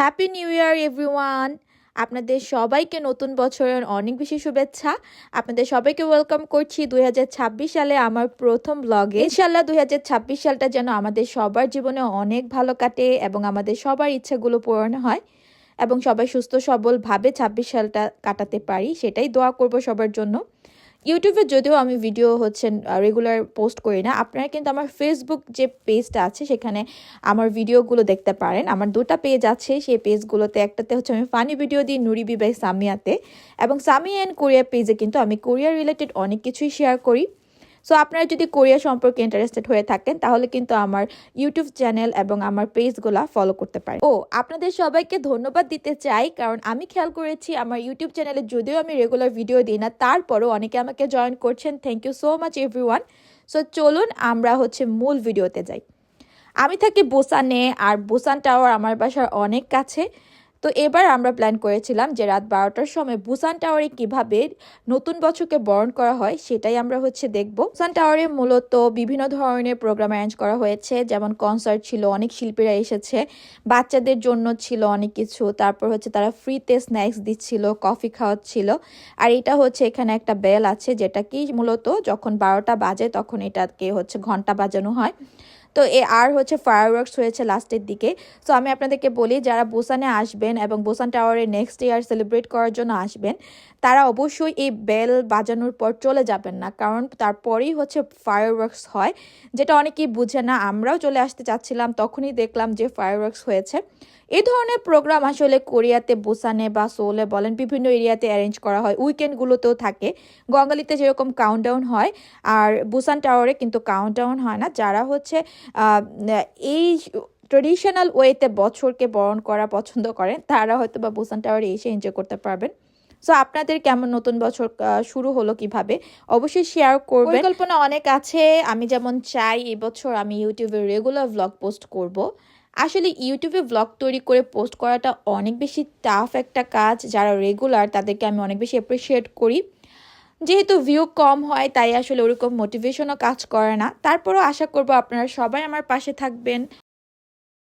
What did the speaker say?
Happy new year everyone আপনাদের সবাইকে নতুন বছরের অনেক বেশি শুভেচ্ছা। আপনাদের সবাইকে ওয়েলকাম করছি দুই হাজার ছাব্বিশ সালে আমার প্রথম ব্লগে ইনশাল্লাহ দুই হাজার ছাব্বিশ সালটা যেন আমাদের সবার জীবনে অনেক ভালো কাটে এবং আমাদের সবার ইচ্ছাগুলো পূরণ হয় এবং সবাই সুস্থ সবলভাবে ছাব্বিশ সালটা কাটাতে পারি, সেটাই দোয়া করব সবার জন্য। ইউটিউবে যদিও আমি ভিডিও হচ্ছে রেগুলার পোস্ট করি না, আপনারা কিন্তু আমার ফেসবুক যে পেজটা আছে, সেখানে আমার ভিডিওগুলো দেখতে পারেন। আমার দুটা পেজ আছে, সেই পেজগুলোতে একটাতে হচ্ছে আমি ফানি ভিডিও দিই নুরিবি বাই সামিয়াতে। এবং সামিয়া অ্যান্ড কোরিয়া পেজে কিন্তু আমি কোরিয়া রিলেটেড অনেক কিছুই শেয়ার করি। সো আপনারা যদি কোরিয়া সম্পর্কে ইন্টারেস্টেড হয়ে থাকেন, তাহলে কিন্তু আমার ইউটিউব চ্যানেল এবং আমার পেজগুলা ফলো করতে পারেন। ও, আপনাদের সবাইকে ধন্যবাদ দিতে চাই, কারণ আমি খেয়াল করেছি আমার ইউটিউব চ্যানেলে যদিও আমি রেগুলার ভিডিও দিই না, তারপরও অনেকে আমাকে জয়েন করছেন। Thank you so much everyone so চলুন আমরা হচ্ছে মূল ভিডিওতে যাই। আমি থাকি বোসানে, আর বোসান টাওয়ার আমার বাসার অনেক কাছে। তো এবার আমরা প্ল্যান করেছিলাম যে রাত বারোটার সময় বুসান টাওয়ারে কীভাবে নতুন বছরকে বরণ করা হয় সেটাই আমরা হচ্ছে দেখব। বুসান টাওয়ারে মূলত বিভিন্ন ধরনের প্রোগ্রাম অ্যারেঞ্জ করা হয়েছে, যেমন কনসার্ট ছিল, অনেক শিল্পীরা এসেছে, বাচ্চাদের জন্য ছিল অনেক কিছু, তারপর হচ্ছে তারা ফ্রিতে স্ন্যাক্স দিচ্ছিল কফি খাওয়াচ্ছিল। আর এটা হচ্ছে এখানে একটা বেল আছে যেটা কি মূলত যখন বারোটা বাজে তখন এটাকে হচ্ছে ঘণ্টা বাজানো হয়। তো এ আর হচ্ছে ফায়ার ওয়ার্কস হয়েছে লাস্টের দিকে। সো আমি আপনাদেরকে বলি, যারা বোসানে আসবেন এবং বোসান টাওয়ারে নেক্সট ইয়ার সেলিব্রেট করার জন্য আসবেন, তারা অবশ্যই এই বেল বাজানোর পর চলে যাবেন না। কারণ তারপরেই হচ্ছে ফায়ার ওয়ার্কস হয়, যেটা অনেকেই বুঝে না। আমরাও চলে আসতে চাচ্ছিলাম, তখনই দেখলাম যে ফায়ার ওয়ার্কস হয়েছে। এই ধরনের প্রোগ্রাম আসলে কোরিয়াতে বুসানে বা সোলে বলেন বিভিন্ন এরিয়াতে অ্যারেঞ্জ করা হয়। উইকেন্ডগুলোতেও থাকে। গঙ্গালিতে যেরকম কাউন্টডাউন হয়, আর বুসান টাওয়ারে কিন্তু কাউন্টডাউন হয় না। যারা হচ্ছে এই ট্রেডিশনাল ওয়েতে বছরকে বরণ করা পছন্দ করেন, তারা হয়তো বা বুসান টাওয়ারে এসে এনজয় করতে পারবেন। সো আপনাদের কেমন নতুন বছর শুরু হলো কীভাবে? অবশ্যই শেয়ার করবেন। পরিকল্পনা অনেক আছে। আমি যেমন চাই, এবছর আমি ইউটিউবে রেগুলার ব্লগ পোস্ট করব। আসলে ইউটিউবে ব্লগ তৈরি করে পোস্ট করাটা অনেক বেশি টাফ একটা কাজ, যারা রেগুলার তাদেরকে আমি অনেক বেশি অ্যাপ্রিসিয়েট করি। যেহেতু ভিউ কম হয়, তাই আসলে ওরকম মোটিভেশনও কাজ করে না। তারপরও আশা করব আপনারা সবাই আমার পাশে থাকবেন।